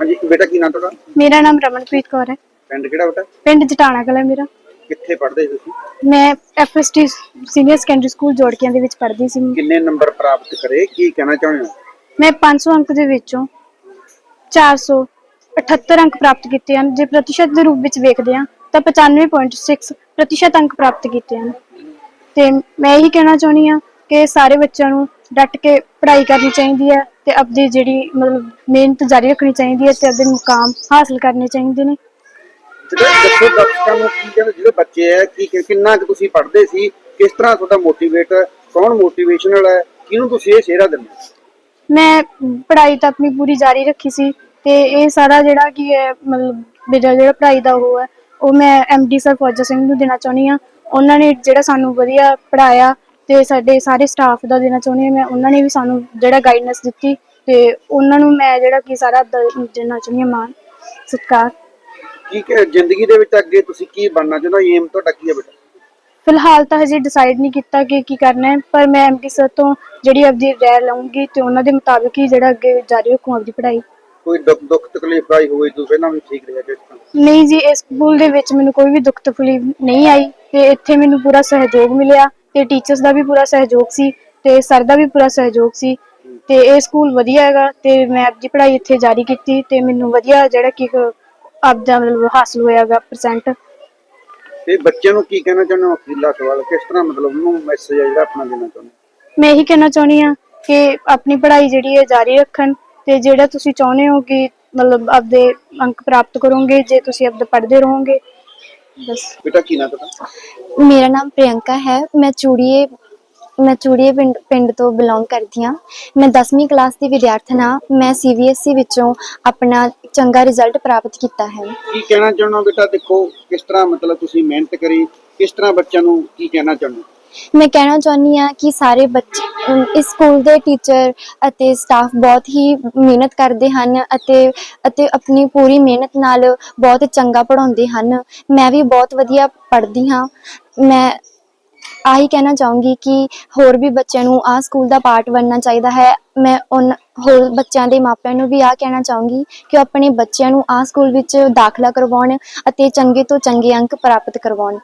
ਹਾਂਜੀ ਬੇਟਾ ਕੀ ਨਾਂ ਤੁਹਾਡਾ? ਮੇਰਾ ਨਾਮ ਰਮਨਪ੍ਰੀਤ ਕੌਰ ਹੈ। ਪਿੰਡ ਕਿਹੜਾ ਬੇਟਾ? ਪਿੰਡ ਜਟਾਣਾ ਕਲਾ ਮੇਰਾ। ਕਿੱਥੇ ਪੜ੍ਹਦੇ ਸੀ ਤੁਸੀਂ? ਮੈਂ FST senior secondary school Jorkian ਦੇ ਵਿੱਚ ਪੜ੍ਹਦੀ ਸੀ। ਕਿੰਨੇ ਨੰਬਰ ਪ੍ਰਾਪਤ ਕਰੇ? ਕੀ ਕਹਿਣਾ ਚਾਹੁੰਦੇ ਹੋ? ਮੈਂ 500 ਅੰਕ ਦੇ ਵਿੱਚੋਂ 478 ਅੰਕ ਪ੍ਰਾਪਤ ਕੀਤੇ ਹਨ। ਜੇ ਪ੍ਰਤੀਸ਼ਤ ਦੇ ਰੂਪ ਵਿੱਚ ਵੇਖਦੇ ਹਾਂ ਤਾਂ 95.6 ਪ੍ਰਤੀਸ਼ਤ ਅੰਕ ਪ੍ਰਾਪਤ ਕੀਤੇ ਹਨ। ਤੇ ਮੈਂ ਇਹੀ ਕਹਿਣਾ ਚਾਹੁੰਦੀ ਹਾਂ ਕਿ ਸਾਰੇ ਬੱਚਿਆਂ ਨੂੰ ਡਟ ਕੇ ਪੜ੍ਹਾਈ ਕਰਨੀ ਚਾਹੀਦੀ ਹੈ। ਤੇ ਆਪਣੀ ਜਿਹੜੀ ਮਤਲਬ ਮਿਹਨਤ ਜਾਰੀ ਰੱਖਣੀ ਚਾਹੀਦੀ ਹੈ ਤੇ ਆਪਣੇ ਮੁਕਾਮ ਹਾਸਲ ਕਰਨੇ ਚਾਹੀਦੇ ਨੇ ਤੇ ਦੱਸੋ ਦਰਸ਼ਕਾਂ ਨੂੰ ਕੀ ਕਹਿੰਦੇ ਜਿਹੜੇ ਬੱਚੇ ਹੈ ਕੀ ਕਿ- ਕਿੰਨਾ ਕੁ ਤੁਸੀਂ ਪੜ੍ਹਦੇ ਸੀ ਕਿਸ ਤਰ੍ਹਾਂ ਤੁਹਾਡਾ ਮੋਟੀਵੇਟ ਕੌਣ ਮੋਟੀਵੇਸ਼ਨਲ ਹੈ ਕਿਹਨੂੰ ਤੁਸੀਂ ਇਹ ਸਿਹਰਾ ਦਿੰਦੇ ਹੋ? ਮੈਂ ਪੜ੍ਹਾਈ ਤਾਂ ਆਪਣੀ ਪੂਰੀ ਜਾਰੀ ਰੱਖੀ ਸੀ ਤੇ ਇਹ ਸਾਰਾ ਜਿਹੜਾ ਕੀ ਹੈ ਮਤਲਬ ਮੇਰਾ ਜਿਹੜਾ ਪੜ੍ਹਾਈ ਦਾ ਉਹ ਹੈ ਉਹ ਮੈਂ ਐਮਡੀ ਸਰ ਫੌਜਾ ਸਿੰਘ ਨੂੰ ਦੇਣਾ ਚਾਹੁੰਦੀ ਹਾਂ ਉਹਨਾਂ ਨੇ ਜਿਹੜਾ ਸਾਨੂੰ ਵਧੀਆ ਪੜ੍ਹਾਇਆ ਤੇ ਸਾਡੇ ਸਾਰੇ ਸਟਾਫ ਦਾ ਦੇਣਾ ਚਾਹੁੰਦੀ ਹਾਂ। ਮੈਂ ਉਹਨਾਂ ਨੇ ਵੀ ਸਾਨੂੰ ਜਿਹੜਾ ਗਾਈਡਨੈਸ ਦਿੱਤੀ ਤੇ ਉਹਨਾਂ ਨੂੰ ਮੈਂ ਜਿਹੜਾ ਕੀ ਸਾਰਾ ਦ- ਦੇਣਾ ਚਾਹੁੰਦੀ ਹਾਂ ਮਾਨ ਸਤਿਕਾਰ। ਕੀ ਕਿ ਜ਼ਿੰਦਗੀ ਦੇ ਵਿੱਚ ਅੱਗੇ ਤੁਸੀਂ ਕੀ ਬਣਨਾ ਚਾਹੁੰਦੇ ਹੋ? ਏਮ ਤੁਹਾਡਾ ਕੀ ਹੈ ਬੇਟਾ? ਫਿਲਹਾਲ ਤਾਂ ਹਜੇ ਡਿਸਾਈਡ ਨਹੀਂ ਕੀਤਾ ਕਿ ਕੀ ਕਰਨਾ ਹੈ ਪਰ ਮੈਂ ਐਮਡੀ ਸਰ ਤੋਂ ਜਿਹੜੀ ਆਪਦੀ ਰਾਏ ਲਵਾਂਗੀ ਤੇ ਉਹਨਾਂ ਦੇ ਮੁਤਾਬਿਕ ਹੀ ਜਿਹੜਾ ਅੱਗੇ ਜਾਰੀ ਰੱਖੂ ਆਪਦੀ ਪੜ੍ਹਾਈ। ਕੋਈ ਦੁੱਖ ਦੁੱਖ ਤਕਲੀਫ ਆਈ ਹੋਵੇ ਤੁਸੀਂ ਪਹਿਲਾਂ ਵੀ ਠੀਕ ਰਿਹਾ ਜਿਸ ਤਰ੍ਹਾਂ? ਨਹੀਂ ਜੀ ਇਸ ਸਕੂਲ ਦੇ ਵਿੱਚ ਮੈਨੂੰ ਕੋਈ ਵੀ ਦੁੱਖ ਤਕਲੀਫ ਨਹੀਂ ਆਈ ਤੇ ਇੱਥੇ ਮੈਨੂੰ ਪੂਰਾ ਸਹਿਯੋਗ ਮਿਲਿਆ। ਤੇ ਟੀਚਰਸ ਦਾ ਵੀ ਪੂਰਾ ਸਹਿਯੋਗ ਸੀ ਤੇ ਸਰ ਦਾ ਵੀ ਪੂਰਾ ਸਹਿਯੋਗ ਸੀ ਤੇ ਇਹ ਸਕੂਲ ਵਧੀਆ ਹੈਗਾ ਤੇ ਮੈਂ ਆਪਦੀ ਪੜ੍ਹਾਈ ਇੱਥੇ ਜਾਰੀ ਕੀਤੀ ਤੇ ਮੈਨੂੰ ਵਧੀਆ ਜਿਹੜਾ ਕਿ ਆਪਦਾ ਮਤਲਬ ਹਾਸਲ ਹੋਇਆਗਾ ਪਰਸੈਂਟ ਤੇ ਬੱਚਿਆਂ ਨੂੰ ਕੀ ਕਹਿਣਾ ਚਾਹੁੰਦੇ ਹੋ ਅਖੀਲਾ ਸਵਾਲ ਕਿਸ ਤਰ੍ਹਾਂ ਮਤਲਬ ਉਹਨੂੰ ਮੈਸੇਜ ਜਿਹੜਾ ਆਪਣਾ ਦੇਣਾ ਚਾਹੁੰਦੇ? ਮੈਂ ਇਹੀ ਕਹਿਣਾ ਚਾਹੁੰਦੀ ਹਾਂ ਕਿ ਆਪਣੀ ਪੜ੍ਹਾਈ ਜਿਹੜੀ ਹੈ ਜਾਰੀ ਰੱਖਣ ਤੇ ਜਿਹੜਾ ਤੁਸੀਂ ਚਾਹੁੰਦੇ ਹੋ ਕਿ ਮਤਲਬ ਆਪਦੇ ਅੰਕ ਪ੍ਰਾਪਤ ਕਰੋਗੇ ਜੇ ਤੁਸੀਂ ਆਪਦਾ ਪੜ੍ਹਦੇ ਰਹੋਗੇ ਬਸ ਬੇਟਾ ਕੀ ਨਾਂ ਤੁਹਾਡਾ? ਮੇਰਾ ਨਾਮ ਪ੍ਰਿਯੰਕਾ ਹੈ। ਮੈਂ ਚੂੜੀਏ ਮੈਂ ਚੂੜੀਏ ਪਿੰਡ ਤੋਂ ਬਿਲੋਂਗ ਕਰਦੀ ਹਾਂ। ਮੈਂ 10ਵੀਂ ਕਲਾਸ ਦੀ ਵਿਦਿਆਰਥਣ ਹਾਂ। ਮੈਂ ਸੀਬੀਐਸਈ ਵਿੱਚੋਂ ਆਪਣਾ ਚੰਗਾ ਰਿਜ਼ਲਟ ਪ੍ਰਾਪਤ ਕੀਤਾ ਹੈ। ਕੀ ਕਹਿਣਾ ਚਾਹੁੰਦੇ ਬੇਟਾ? ਦੇਖੋ ਕਿਸ ਤਰ੍ਹਾਂ ਮਤਲਬ ਤੁਸੀਂ ਮਿਹਨਤ ਕਰੀ ਕਿਸ ਤਰ੍ਹਾਂ ਬੱਚਿਆਂ ਨੂੰ ਕੀ ਕਹਿਣਾ ਚਾਹੁੰਦੇ ਮੈਂ ਕਹਿਣਾ ਚਾਹੁੰਦੀ ਹਾਂ ਕਿ ਸਾਰੇ ਬੱਚੇ ਇਸ ਸਕੂਲ ਦੇ ਟੀਚਰ ਅਤੇ ਸਟਾਫ ਬਹੁਤ ਹੀ ਮਿਹਨਤ ਕਰਦੇ ਹਨ ਅਤੇ ਅਤੇ ਆਪਣੀ ਪੂਰੀ ਮਿਹਨਤ ਨਾਲ ਬਹੁਤ ਚੰਗਾ ਪੜ੍ਹਾਉਂਦੇ ਹਨ। ਮੈਂ ਵੀ ਬਹੁਤ ਵਧੀਆ ਪੜ੍ਹਦੀ ਹਾਂ। ਮੈਂ ਆਹੀ ਕਹਿਣਾ ਚਾਹੂੰਗੀ ਕਿ ਹੋਰ ਵੀ ਬੱਚਿਆਂ ਨੂੰ ਆਹ ਸਕੂਲ ਦਾ ਪਾਰਟ ਬਣਨਾ ਚਾਹੀਦਾ ਹੈ। ਮੈਂ ਉਨ, ਹੋਰ ਬੱਚਿਆਂ ਦੇ ਮਾਪਿਆਂ ਨੂੰ ਵੀ ਆਹ ਕਹਿਣਾ ਚਾਹੂੰਗੀ ਕਿ ਉਹ ਆਪਣੇ ਬੱਚਿਆਂ ਨੂੰ ਆਹ ਸਕੂਲ ਵਿੱਚ ਦਾਖਲਾ ਕਰਵਾਉਣ ਅਤੇ ਚੰਗੇ ਤੋਂ ਚੰਗੇ ਅੰਕ ਪ੍ਰਾਪਤ ਕਰਵਾਉਣ।